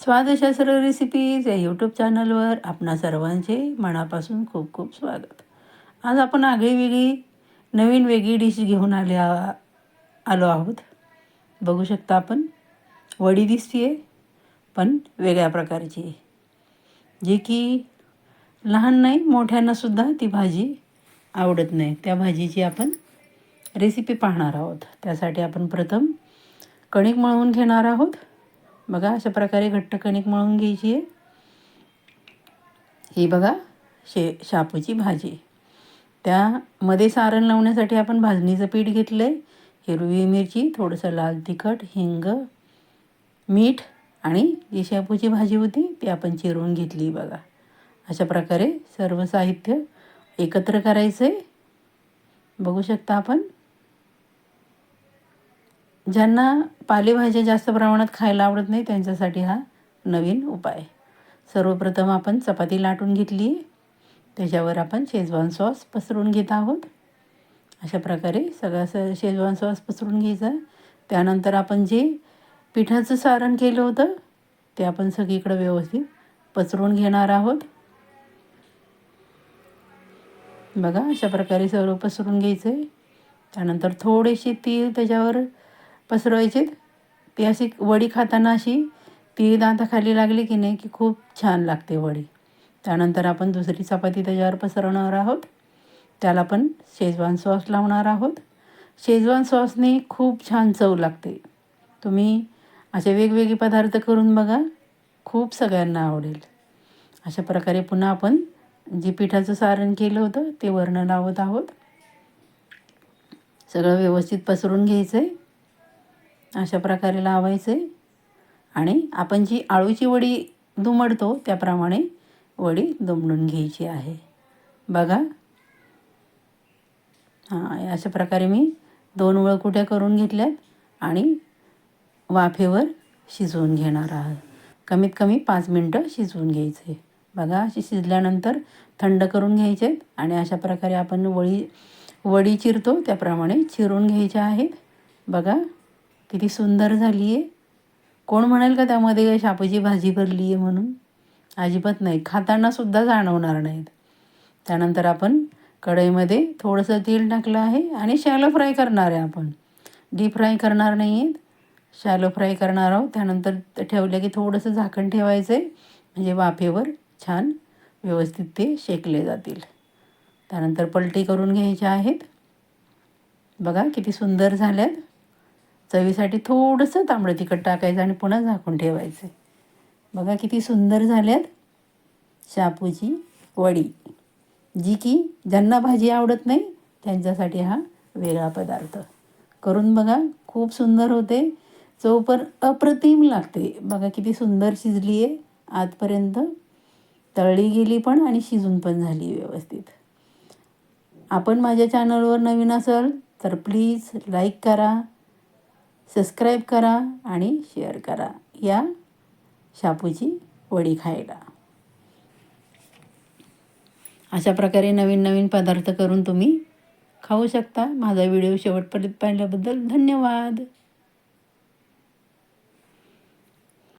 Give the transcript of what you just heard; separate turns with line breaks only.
स्वादशास्त्र recipes या YouTube चॅनलवर आपणा सर्वांचे मनापासून खूप खूप स्वागत. आज आपण आगळी वेगळी नवीन वेगळी डिश घेऊन आले आलो आहोत. बघू शकता आपण वडी दिसते आहे पण वेगळ्या प्रकारची. आहे. की लहान नाही मोठ्यांनासुद्धा ती भाजी आवडत नाही. त्या भाजीची आपण रेसिपी पाहणार आहोत. त्यासाठी आपण प्रथम कणिक मळवून घेणार आहोत. बघा अशा प्रकारे घट्ट कणिक मळून घ्यायची. आहे ही बघा शे शापूची भाजी. त्यामध्ये सारण लावण्यासाठी आपण भाजणीचं पीठ घेतलं आहे हिरवी मिरची थोडंसं लाल तिखट हिंग मीठ आणि जी शापूची भाजी होती ती आपण चिरून घेतली बघा. अशा प्रकारे सर्व साहित्य एकत्र करायचं आहे बघू शकता आपण. ज्यांना पालेभाज्या जास्त प्रमाणात खायला आवडत नाही त्यांच्यासाठी हा नवीन उपाय. सर्वप्रथम आपण चपाती लाटून घेतली. त्याच्यावर आपण शेजवान सॉस पसरून घेत आहोत. अशा प्रकारे सगळा स शेजवान सॉस पसरून घ्यायचा. त्यानंतर आपण जे पिठाचं सारण केलं होतं ते आपण सगळीकडं व्यवस्थित पसरून घेणार आहोत. बघा अशा प्रकारे सर्व पसरून घ्यायचं आहे त्यानंतर थोडेसे तीळ त्याच्यावर पसरवायचे ती अशी वडी खाताना अशी ती दाताखाली लागली की नाही की खूप छान लागते वडी. त्यानंतर आपण दुसरी चपाती त्याच्यावर पसरवणार आहोत. त्याला पण शेजवान सॉस लावणार आहोत. शेजवान सॉसने खूप छान चव लागते. तुम्ही असे वेगवेगळे पदार्थ करून बघा. खूप सगळ्यांना आवडेल. अशा प्रकारे पुन्हा आपण जे पिठाचं सारण केलं होतं ते वर्ण लावत आहोत. सगळं व्यवस्थित पसरून घ्यायचं आहे अशा प्रकारे लावायचं. आहे आणि आपण जी आळूची वडी दुमडतो त्याप्रमाणे वडी दुमडून घ्यायची आहे. बघा. हां अशा प्रकारे मी दोन वळकुट्या करून घेतल्यात आणि वाफेवर शिजवून घेणार आहात कमीत कमी पाच मिनटं शिजवून घ्यायचे. बघा अशी शिजल्यानंतर थंड करून घ्यायचे आहेत आणि अशा प्रकारे आपण वळी वडी चिरतो त्याप्रमाणे चिरून घ्यायच्या आहेत. बघा. किती सुंदर झाली आहे कोण म्हणेल का त्यामध्ये शापूची भाजी भरली आहे म्हणून? अजिबात नाही. खातानासुद्धा जाणवणार नाहीत. त्यानंतर आपण कढईमध्ये थोडंसं तेल टाकलं आहे आणि शॅलो फ्राय करणार आहे आपण. डीप फ्राय करणार नाही आहेत शॅलो फ्राय करणार आहोत. त्यानंतर ठेवलं की थोडंसं झाकण ठेवायचं आहे म्हणजे वाफेवर छान व्यवस्थित ते शेकले जातील. त्यानंतर पलटी करून घ्यायच्या आहेत. बघा किती सुंदर झाल्यात. चवीसाठी थोडंसं तांबडं तिखट टाकायचं आणि पुन्हा झाकून ठेवायचं. बघा किती सुंदर झाल्यात शापूची वडी. जी की ज्यांना भाजी आवडत नाही त्यांच्यासाठी हा वेगळा पदार्थ. करून बघा खूप सुंदर होते. चव पण अप्रतिम लागते. बघा किती सुंदर शिजली आहे आजपर्यंत तळली गेली पण आणि शिजून पण झाली व्यवस्थित. आपण माझ्या चॅनलवर नवीन असाल तर प्लीज लाईक करा. सबस्क्राईब करा आणि शेअर करा. या शापूची वडी खायला. अशा प्रकारे नवीन नवीन पदार्थ करून तुम्ही खाऊ शकता. माझा व्हिडिओ शेवटपर्यंत पाहिल्याबद्दल धन्यवाद.